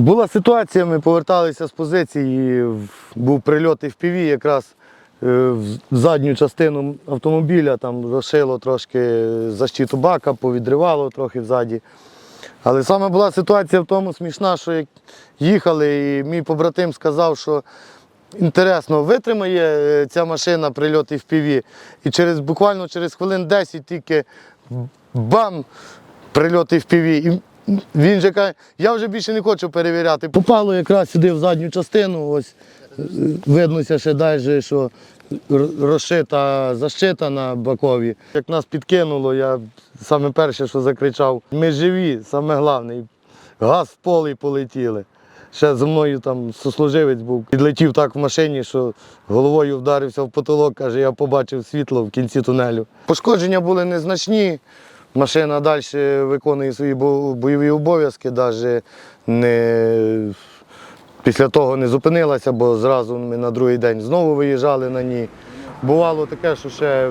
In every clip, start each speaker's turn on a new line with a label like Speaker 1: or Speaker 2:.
Speaker 1: Була ситуація, ми поверталися з позиції, був прильот в піві, якраз е, в задню частину автомобіля там розшило трошки защиту бака, повідривало трохи ззаді. Але саме була ситуація в тому смішна, що як їхали, і мій побратим сказав, що інтересно, витримає е, ця машина прильот в піві. І через буквально через хвилин 10 тільки бам! Прильот в піві. Він же каже, я вже більше не хочу перевіряти. Попало якраз сюди в задню частину, ось виднося ще далі, що розшита защита на бокові. Як нас підкинуло, я саме перше, що закричав, ми живі, саме головне. Газ в поле полетіли. Ще за мною там сослуживець був. Підлетів так в машині, що головою вдарився в потолок, каже, я побачив світло в кінці тунелю. Пошкодження були незначні. Машина далі виконує свої бойові обов'язки, навіть не після того не зупинилася, бо зразу ми на другий день знову виїжджали на ній. Бувало таке, що ще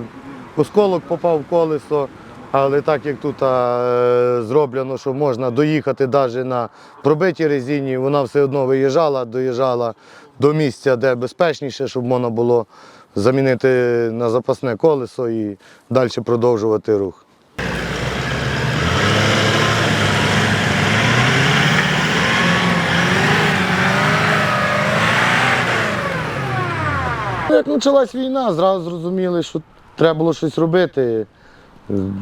Speaker 1: осколок попав в колесо, але так як тут е, зроблено, що можна доїхати навіть на пробитій резині, вона все одно виїжджала, доїжджала до місця, де безпечніше, щоб можна було замінити на запасне колесо і далі продовжувати рух. Як почалась війна, зразу зрозуміли, що треба було щось робити.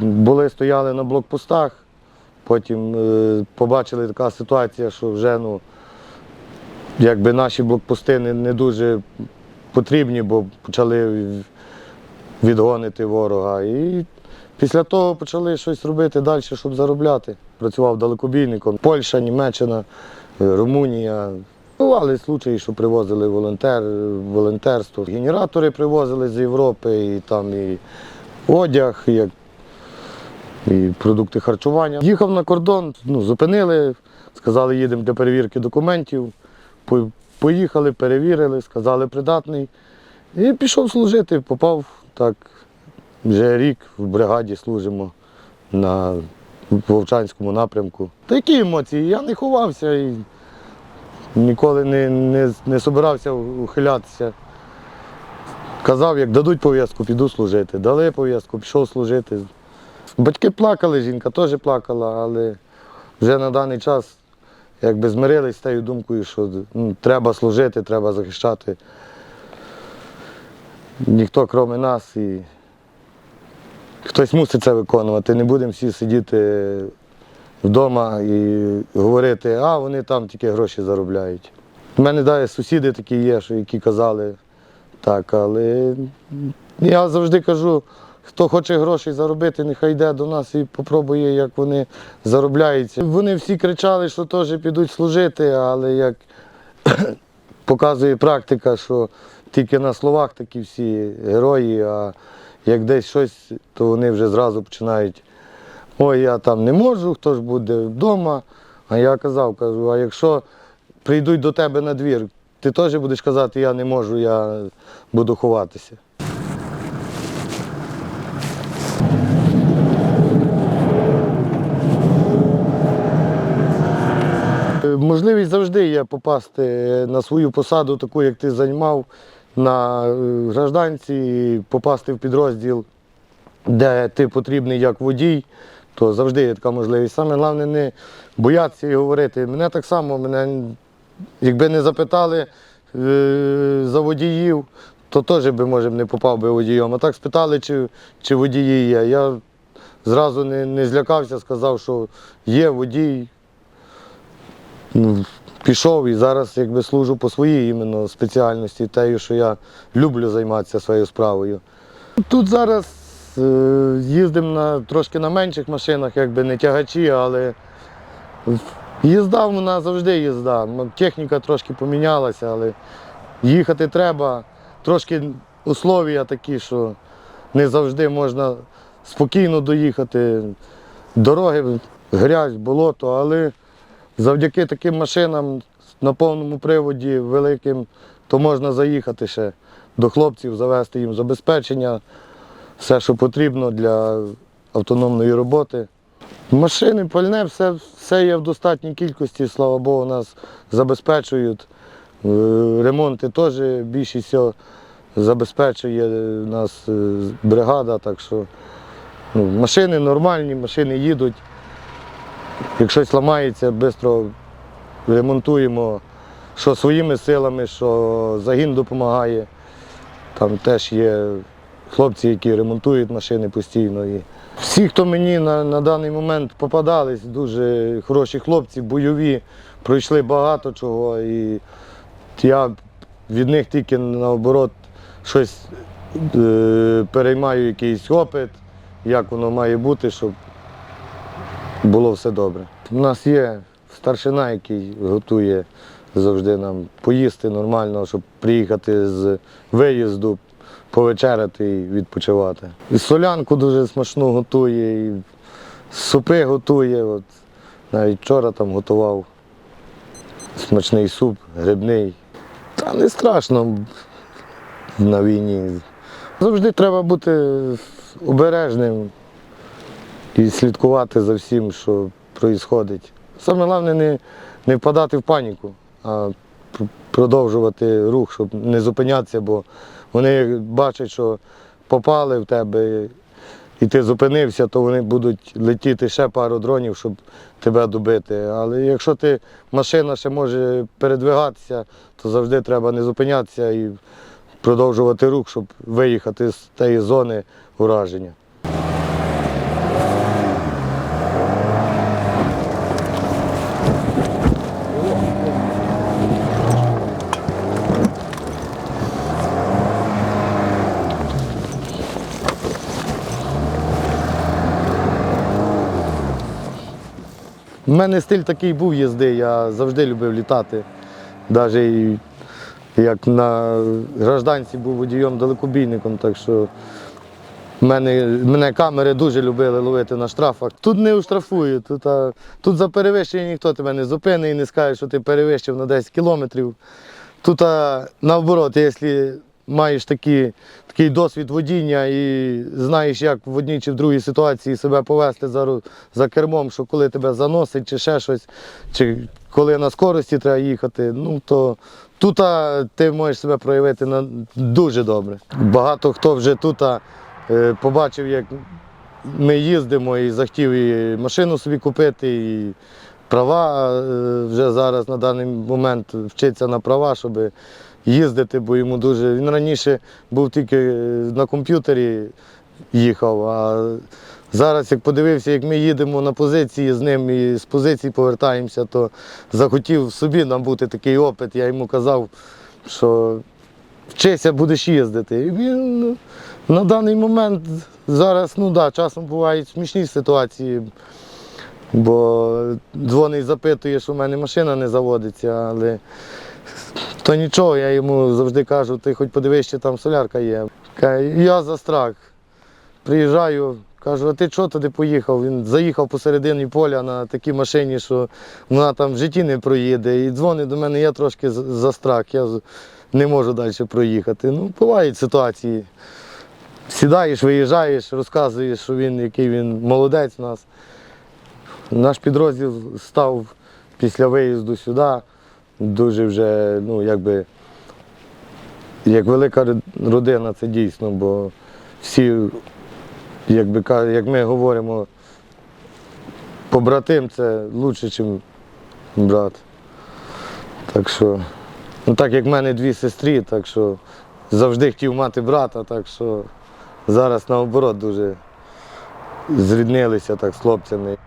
Speaker 1: Були, стояли на блокпостах, потім е, побачили така ситуація, що вже ну, якби наші блокпости не, не дуже потрібні, бо почали відгонити ворога. І після того почали щось робити далі, щоб заробляти. Працював далекобійником. Польща, Німеччина, Румунія. Бували случаї, що привозили волонтер, волонтерство. Генератори привозили з Європи, і там і одяг, як, і продукти харчування. Їхав на кордон, ну, зупинили, сказали, їдемо для перевірки документів. Поїхали, перевірили, сказали придатний. І пішов служити, попав так. Вже рік в бригаді служимо на Вовчанському напрямку. Та які емоції? Я не ховався і ніколи не, не, не собирався ухилятися. Казав, як дадуть пов'язку, піду служити. Дали пов'язку, пішов служити. Батьки плакали, жінка теж плакала, але вже на даний час якби змирились з тією думкою, що ну, треба служити, треба захищати. Ніхто крім нас і хтось мусить це виконувати. Не будемо всі сидіти вдома і говорити, а вони там тільки гроші заробляють. У мене далі сусіди такі є, що які казали так, але я завжди кажу, хто хоче грошей заробити, нехай йде до нас і попробує, як вони заробляються. Вони всі кричали, що теж підуть служити, але як показує практика, що тільки на словах такі всі герої, а як десь щось, то вони вже зразу починають. Ой, я там не можу, хто ж буде вдома. А я казав, кажу, а якщо прийдуть до тебе на двір, ти теж будеш казати, я не можу, я буду ховатися. Можливість завжди є попасти на свою посаду, таку, як ти займав на е, гражданці, попасти в підрозділ, де ти потрібний як водій, то завжди є така можливість. Саме головне не боятися і говорити. Мене так само, мене, якби не запитали е, за водіїв, то теж би, може, не попав би водієм. А так спитали, чи, чи водії є. Я зразу не, не злякався, сказав, що є водій. Ну, Пішов і зараз якби служу по своїй іменно спеціальності, тею, що я люблю займатися своєю справою. Тут зараз їздимо на, трошки на менших машинах, якби не тягачі, але їзда вона завжди їзда. Техніка трошки помінялася, але їхати треба. Трошки условия такі, що не завжди можна спокійно доїхати. Дороги, грязь, болото, але завдяки таким машинам на повному приводі великим, то можна заїхати ще до хлопців, завести їм забезпечення, все, що потрібно для автономної роботи. Машини, пальне, все, все є в достатній кількості, слава Богу, нас забезпечують. Е, Ремонти теж більшість всього забезпечує нас е, бригада, так що ну, машини нормальні, машини їдуть. Як щось ламається, швидко ремонтуємо, що своїми силами, що загін допомагає. Там теж є хлопці, які ремонтують машини постійно. І всі, хто мені на, на даний момент попадались, дуже хороші хлопці, бойові, пройшли багато чого. І я від них тільки наоборот щось е, переймаю якийсь опит, як воно має бути, щоб було все добре. У нас є старшина, який готує завжди нам поїсти нормально, щоб приїхати з виїзду, повечеряти і відпочивати. І солянку дуже смачну готує, і супи готує. От, навіть вчора там готував смачний суп, грибний. Та не страшно на війні. Завжди треба бути обережним і слідкувати за всім, що відбувається. Саме головне не, не впадати в паніку, а продовжувати рух, щоб не зупинятися, бо вони бачать, що попали в тебе і ти зупинився, то вони будуть летіти ще пару дронів, щоб тебе добити. Але якщо ти машина ще може передвигатися, то завжди треба не зупинятися і продовжувати рух, щоб виїхати з тієї зони ураження. У мене стиль такий був їзди, я завжди любив літати. Навіть як на гражданці був водієм-далекобійником, так що мене, мене камери дуже любили ловити на штрафах. Тут не оштрафують, тут, а, тут за перевищення ніхто тебе не зупинить і не скаже, що ти перевищив на 10 кілометрів. Тут а, наоборот, якщо маєш такі, такий досвід водіння і знаєш, як в одній чи в другій ситуації себе повести за, за кермом, що коли тебе заносить чи ще щось, чи коли на скорості треба їхати, ну то тут ти можеш себе проявити на, дуже добре. Багато хто вже тут е, побачив, як ми їздимо і захотів і машину собі купити, і права е, вже зараз на даний момент вчиться на права, щоб їздити, бо йому дуже. Він раніше був тільки е, на комп'ютері їхав, а зараз, як подивився, як ми їдемо на позиції з ним і з позиції повертаємося, то захотів собі набути такий опит. Я йому казав, що вчися, будеш їздити. І він ну, на даний момент зараз, ну да, часом бувають смішні ситуації, бо дзвонить, запитує, що в мене машина не заводиться, але то нічого, я йому завжди кажу, ти хоч подивись, чи там солярка є. Я за страх. Приїжджаю, кажу, а ти чого туди поїхав? Він заїхав посередині поля на такій машині, що вона там в житті не проїде. І дзвонить до мене, я трошки за страх, я не можу далі проїхати. Ну, бувають ситуації. Сідаєш, виїжджаєш, розказуєш, що він який він молодець у нас. Наш підрозділ став після виїзду сюди дуже вже, ну, якби, як велика родина, це дійсно, бо всі, якби, як ми говоримо, побратим це краще, ніж брат. Так що, ну так як в мене дві сестри, так що завжди хотів мати брата, так що зараз наоборот дуже зріднилися так з хлопцями.